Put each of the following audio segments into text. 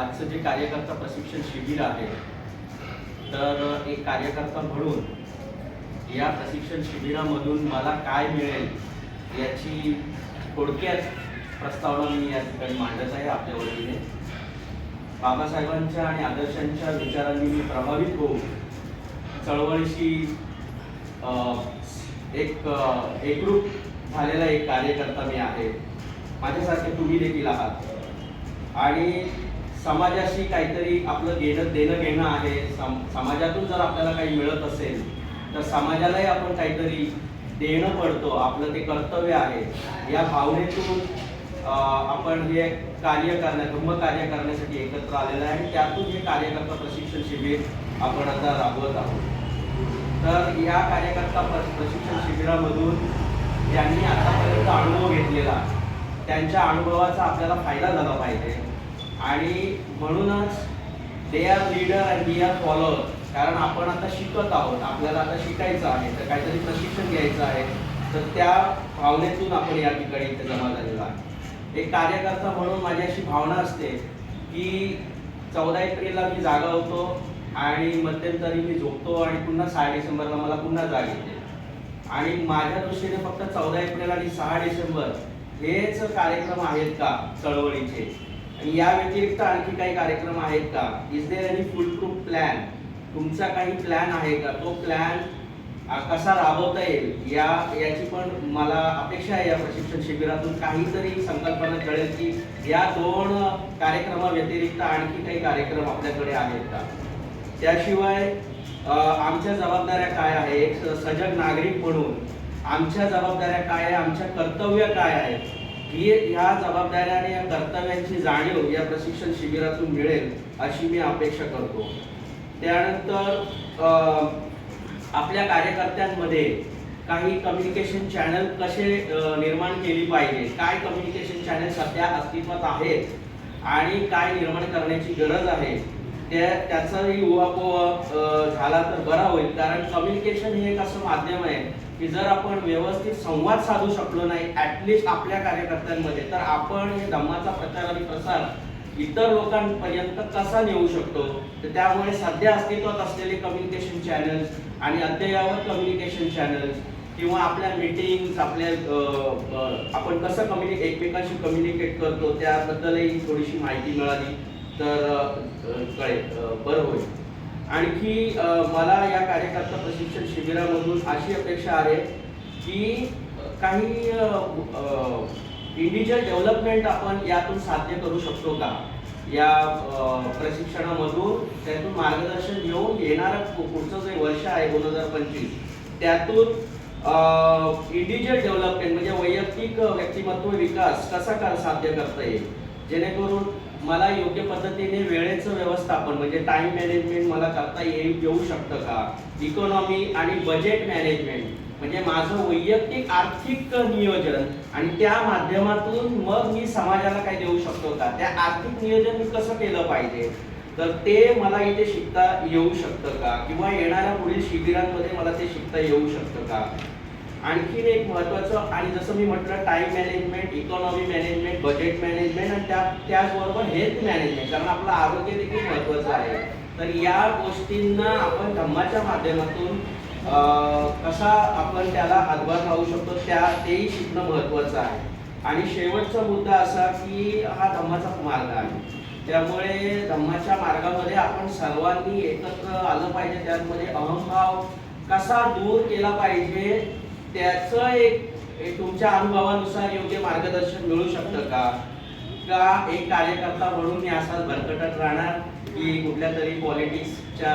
आजचं जे कार्यकर्ता प्रशिक्षण शिबिर आहे तर एक कार्यकर्ता म्हणून या प्रशिक्षण शिबिरामधून मला काय मिळेल याची थोडक्यात प्रस्तावना मी या ठिकाणी मांडत आहे आपल्या वतीने. बाबासाहेबांच्या आणि आदर्शांच्या विचारांनी मी प्रभावित होऊन चळवळीशी एक एकरूप झालेला एक कार्यकर्ता मी आहे. माझ्यासारखे तुम्ही देखील आहात. आणि समाजाशी काहीतरी आपलं घेणं देणं घेणं आहे. सम समाजातून जर आपल्याला काही मिळत असेल तर समाजालाही आपण काहीतरी देणं पडतो. आपलं ते कर्तव्य आहे. या भावनेतून आपण हे कार्य करण्या कार्य करण्यासाठी एकत्र आलेलं आहे. आणि त्यातून हे कार्यकर्ता प्रशिक्षण शिबिर आपण आता राबवत आहोत. तर या कार्यकर्ता प्रशिक्षण शिबिरामधून ज्यांनी आतापर्यंत अनुभव घेतलेला त्यांच्या अनुभवाचा आपल्याला फायदा झाला पाहिजे. आणि म्हणूनच they are leader and we are follower कारण आपण आता शिकत आहोत. आपल्याला आता शिकायचं आहे. तर काहीतरी प्रशिक्षण घ्यायचं आहे. तर त्या भावनेतून आपण या ठिकाणी इथे जमा झालेलो आहे. एक कार्यकर्ता म्हणून माझी अशी भावना असते की चौदा एप्रिलला मी जागा होतो आणि मध्यंतरी मी झोपतो आणि पुन्हा सहा डिसेंबरला मला पुन्हा जाग येते. आणि माझ्या दृष्टीने फक्त चौदा एप्रिल आणि सहा डिसेंबर हेच कार्यक्रम आहेत का? चळवळीचे. आणि या व्यतिरिक्त आणखी काही कार्यक्रम आहेत का? Is there any foolproof plan तुमचा काही प्लॅन आहे का? तो प्लॅन कसा राबवता येईल? या याची पण मला अपेक्षा आहे या प्रशिक्षण शिबिरातून काहीतरी संकल्पना कळेल की या दोन कार्यक्रमाव्यतिरिक्त आणखी काही कार्यक्रम आपल्याकडे आहेत का? त्याशिवाय आमच्या जबाबदाऱ्या काय आहे एक सजग नागरिक म्हणून. आमच्या जबाबदाऱ्या काय आहे? आमच्या कर्तव्य काय आहेत ही ह्या जबाबदाऱ्या आणि या कर्तव्यांची जाणीव या प्रशिक्षण शिबिरातून मिळेल अशी मी अपेक्षा करतो. त्यानंतर आपल्या कार्यकर्त्यांमध्ये काही कम्युनिकेशन चॅनल कसे निर्माण केली पाहिजे काय कम्युनिकेशन चॅनल सध्या अस्तित्वात आहेत आणि काय निर्माण करण्याची गरज आहे त्या त्याचाही उहापोह झाला तर बरा होईल. कारण कम्युनिकेशन हे एक असं माध्यम आहे की जर आपण व्यवस्थित संवाद साधू शकलो नाही ऍटलिस्ट आपल्या कार्यकर्त्यांमध्ये तर आपण हे धम्माचा प्रचार आणि प्रसार इतर लोकांपर्यंत कसा नेऊ शकतो? तर त्यामुळे सध्या अस्तित्वात असलेले कम्युनिकेशन चॅनल्स आणि अद्ययावत कम्युनिकेशन चॅनल्स किंवा आपल्या मीटिंग्स आपल्या आपण कसं कम्युनि एकमेकांशी कम्युनिकेट करतो त्याबद्दलही थोडीशी माहिती मिळाली. तर कळेल बरं होईल. आणखी मला या कार्यकर्ता प्रशिक्षण शिबिरामधून अशी अपेक्षा आहे की काही इंडिव्हिज्युअल डेव्हलपमेंट आपण यातून साध्य करू शकतो का? या प्रशिक्षणामधून त्यातून मार्गदर्शन घेऊन येणारं पुढचं जे वर्ष आहे दोन हजार पंचवीस त्यातून इंडिव्हिज्युअल डेव्हलपमेंट म्हणजे वैयक्तिक व्यक्तिमत्व विकास कसा का साध्य करता येईल? जेणेकरून मला योग्य पद्धतीने वेळेचं व्यवस्थापन म्हणजे टाइम मॅनेजमेंट मला करता येऊ येऊ शकतं का? इकॉनॉमी आणि बजेट मॅनेजमेंट म्हणजे माझं वैयक्तिक आर्थिक नियोजन आणि त्या माध्यमातून मग मी समाजाला काय देऊ शकतो का? त्या आर्थिक नियोजन मी कसं केलं पाहिजे? तर ते मला इथे शिकता येऊ शकतं का? किंवा येणाऱ्या पुढील शिबिरांमध्ये मला ते शिकता येऊ शकतं का? आणखीन एक महत्वाचं आणि जसं मी म्हटलं time management economy management budget management आणि त्या त्याचबरोबर हेल्थ मॅनेजमेंट कारण आपलं आरोग्य देखील महत्त्वाचं आहे. तर या गोष्टींना आपण धम्माच्या माध्यमातून कसा आपण त्याला हातभार लावू शकतो त्या तेही शिकणं महत्त्वाचं आहे. आणि शेवटचा मुद्दा असा की हा धम्माचा मार्ग आहे. त्यामुळे धम्माच्या मार्गामध्ये आपण सर्वांनी एकत्र आलं पाहिजे त्यामध्ये अहंभाव कसा दूर केला पाहिजे त्याचं एक हे तुमच्या अनुभवानुसार योग्य मार्गदर्शन मिळू शकतं का? का एक कार्यकर्ता म्हणून मी असाच भरकटत राहणार की कुठल्या तरी पॉलिटिक्सच्या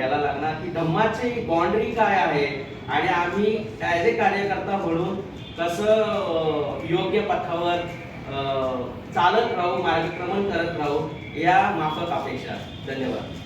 याला लागणार? की धम्माची बाउंड्री काय आहे? आणि आम्ही ॲज ए कार्यकर्ता म्हणून कसं योग्य पथावर चालत राहू मार्गक्रमण करत राहू या माफक अपेक्षा. धन्यवाद.